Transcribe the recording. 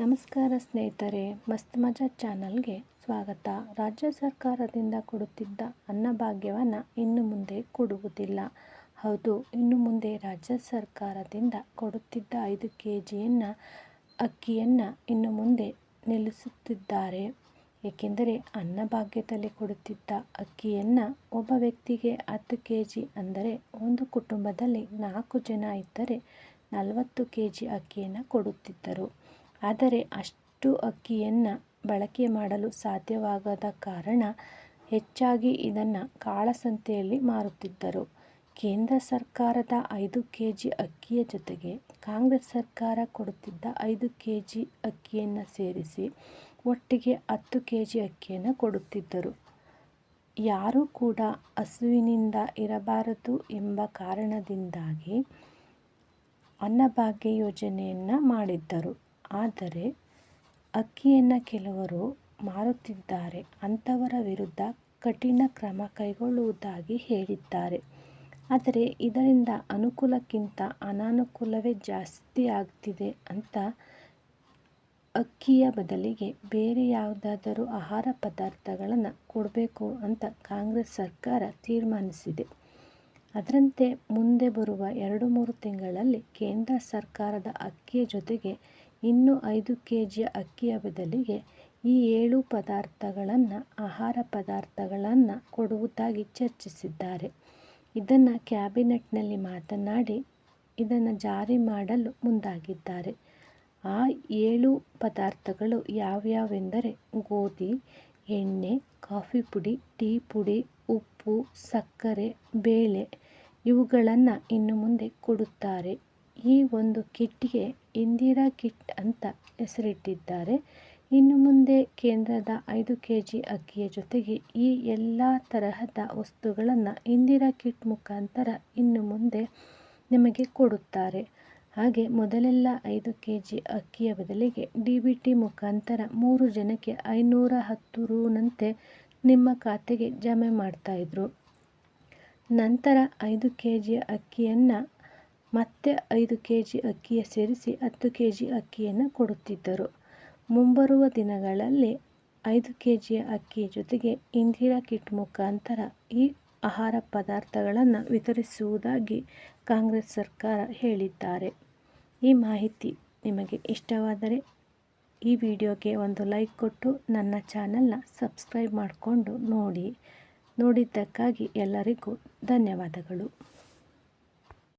ನಮಸ್ಕಾರ ಸ್ನೇಹಿತರೆ, ಮಸ್ತ್ ಮಜಾ ಚಾನಲ್ಗೆ ಸ್ವಾಗತ. ರಾಜ್ಯ ಸರ್ಕಾರದಿಂದ ಕೊಡುತ್ತಿದ್ದ ಅನ್ನಭಾಗ್ಯವನ್ನು ಇನ್ನು ಮುಂದೆ ಕೊಡುವುದಿಲ್ಲ. ಹೌದು, ಇನ್ನು ಮುಂದೆ ರಾಜ್ಯ ಸರ್ಕಾರದಿಂದ ಕೊಡುತ್ತಿದ್ದ ಐದು ಕೆ ಜಿಯನ್ನು ಅಕ್ಕಿಯನ್ನು ಇನ್ನು ಮುಂದೆ ನಿಲ್ಲಿಸುತ್ತಿದ್ದಾರೆ. ಏಕೆಂದರೆ ಅನ್ನಭಾಗ್ಯದಲ್ಲಿ ಕೊಡುತ್ತಿದ್ದ ಅಕ್ಕಿಯನ್ನು ಒಬ್ಬ ವ್ಯಕ್ತಿಗೆ ಹತ್ತು ಕೆ ಜಿ ಅಂದರೆ ಒಂದು ಕುಟುಂಬದಲ್ಲಿ ನಾಲ್ಕು ಜನ ಇದ್ದರೆ ನಲವತ್ತು ಕೆ ಜಿ ಅಕ್ಕಿಯನ್ನು ಕೊಡುತ್ತಿದ್ದರು. ಆದರೆ ಅಷ್ಟು ಅಕ್ಕಿಯನ್ನು ಬಳಕೆ ಮಾಡಲು ಸಾಧ್ಯವಾಗದ ಕಾರಣ ಹೆಚ್ಚಾಗಿ ಇದನ್ನು ಕಾಳಸಂತೆಯಲ್ಲಿ ಮಾರುತ್ತಿದ್ದರು. ಕೇಂದ್ರ ಸರ್ಕಾರದ ಐದು ಕೆ ಜಿ ಅಕ್ಕಿಯ ಜೊತೆಗೆ ಕಾಂಗ್ರೆಸ್ ಸರ್ಕಾರ ಕೊಡುತ್ತಿದ್ದ ಐದು ಕೆ ಜಿ ಅಕ್ಕಿಯನ್ನು ಸೇರಿಸಿ ಒಟ್ಟಿಗೆ ಹತ್ತು ಕೆ ಜಿ ಅಕ್ಕಿಯನ್ನು ಕೊಡುತ್ತಿದ್ದರು. ಯಾರೂ ಕೂಡ ಹಸುವಿನಿಂದ ಇರಬಾರದು ಎಂಬ ಕಾರಣದಿಂದಾಗಿ ಅನ್ನಭಾಗ್ಯ ಯೋಜನೆಯನ್ನು ಮಾಡಿದ್ದರು. ಆದರೆ ಅಕ್ಕಿಯನ್ನು ಕೆಲವರು ಮಾರುತ್ತಿದ್ದಾರೆ. ಅಂಥವರ ವಿರುದ್ಧ ಕಠಿಣ ಕ್ರಮ ಕೈಗೊಳ್ಳುವುದಾಗಿ ಹೇಳಿದ್ದಾರೆ. ಆದರೆ ಇದರಿಂದ ಅನುಕೂಲಕ್ಕಿಂತ ಅನಾನುಕೂಲವೇ ಜಾಸ್ತಿ ಆಗ್ತಿದೆ ಅಂತ ಅಕ್ಕಿಯ ಬದಲಿಗೆ ಬೇರೆ ಯಾವುದಾದರೂ ಆಹಾರ ಪದಾರ್ಥಗಳನ್ನು ಕೊಡಬೇಕು ಅಂತ ಕಾಂಗ್ರೆಸ್ ಸರ್ಕಾರ ತೀರ್ಮಾನಿಸಿದೆ. ಅದರಂತೆ ಮುಂದೆ ಬರುವ ಎರಡು ಮೂರು ತಿಂಗಳಲ್ಲಿ ಕೇಂದ್ರ ಸರ್ಕಾರದ ಅಕ್ಕಿಯ ಜೊತೆಗೆ ಇನ್ನು ಐದು ಕೆ ಜಿಯ ಅಕ್ಕಿಯ ಬದಲಿಗೆ ಈ ಏಳು ಪದಾರ್ಥಗಳನ್ನು, ಆಹಾರ ಪದಾರ್ಥಗಳನ್ನು ಕೊಡುವುದಾಗಿ ಚರ್ಚಿಸಿದ್ದಾರೆ. ಇದನ್ನು ಕ್ಯಾಬಿನೆಟ್ನಲ್ಲಿ ಮಾತನಾಡಿ ಇದನ್ನು ಜಾರಿ ಮಾಡಲು ಮುಂದಾಗಿದ್ದಾರೆ. ಆ ಏಳು ಪದಾರ್ಥಗಳು ಯಾವ್ಯಾವೆಂದರೆ ಗೋಧಿ, ಎಣ್ಣೆ, ಕಾಫಿ ಪುಡಿ, ಟೀ ಪುಡಿ, ಉಪ್ಪು, ಸಕ್ಕರೆ, ಬೇಳೆ ಇವುಗಳನ್ನು ಇನ್ನು ಮುಂದೆ ಕೊಡುತ್ತಾರೆ. ಈ ಒಂದು ಕಿಟ್ಗೆ ಇಂದಿರಾ ಕಿಟ್ ಅಂತ ಹೆಸರಿಟ್ಟಿದ್ದಾರೆ. ಇನ್ನು ಮುಂದೆ ಕೇಂದ್ರದ ಐದು ಕೆ ಜಿ ಅಕ್ಕಿಯ ಜೊತೆಗೆ ಈ ಎಲ್ಲ ತರಹದ ವಸ್ತುಗಳನ್ನು ಇಂದಿರಾ ಕಿಟ್ ಮುಖಾಂತರ ಇನ್ನು ಮುಂದೆ ನಿಮಗೆ ಕೊಡುತ್ತಾರೆ. ಹಾಗೆ ಮೊದಲೆಲ್ಲ ಐದು ಕೆ ಜಿ ಅಕ್ಕಿಯ ಬದಲಿಗೆ ಡಿ ಬಿ ಟಿ ಮುಖಾಂತರ ಮೂರು ಜನಕ್ಕೆ ಐನೂರ ಹತ್ತು ರೂನಂತೆ ನಿಮ್ಮ ಖಾತೆಗೆ ಜಮೆ ಮಾಡ್ತಾಯಿದ್ರು ನಂತರ ಐದು ಕೆ ಜಿ ಅಕ್ಕಿಯನ್ನು ಮತ್ತೆ ಐದು ಕೆ ಜಿ ಅಕ್ಕಿಯ ಸೇರಿಸಿ ಹತ್ತು ಕೆ ಜಿ ಅಕ್ಕಿಯನ್ನು ಕೊಡುತ್ತಿದ್ದರು. ಮುಂಬರುವ ದಿನಗಳಲ್ಲಿ ಐದು ಕೆ ಜಿಯ ಅಕ್ಕಿಯ ಜೊತೆಗೆ ಇಂದಿರಾ ಕಿಟ್ ಮುಖಾಂತರ ಈ ಆಹಾರ ಪದಾರ್ಥಗಳನ್ನು ವಿತರಿಸುವುದಾಗಿ ಕಾಂಗ್ರೆಸ್ ಸರ್ಕಾರ ಹೇಳಿದ್ದಾರೆ. ಈ ಮಾಹಿತಿ ನಿಮಗೆ ಇಷ್ಟವಾದರೆ ಈ ವಿಡಿಯೋಗೆ ಒಂದು ಲೈಕ್ ಕೊಟ್ಟು ನನ್ನ ಚಾನಲ್ನ ಸಬ್ಸ್ಕ್ರೈಬ್ ಮಾಡಿಕೊಂಡು ನೋಡಿ. ನೋಡಿದ್ದಕ್ಕಾಗಿ ಎಲ್ಲರಿಗೂ ಧನ್ಯವಾದಗಳು.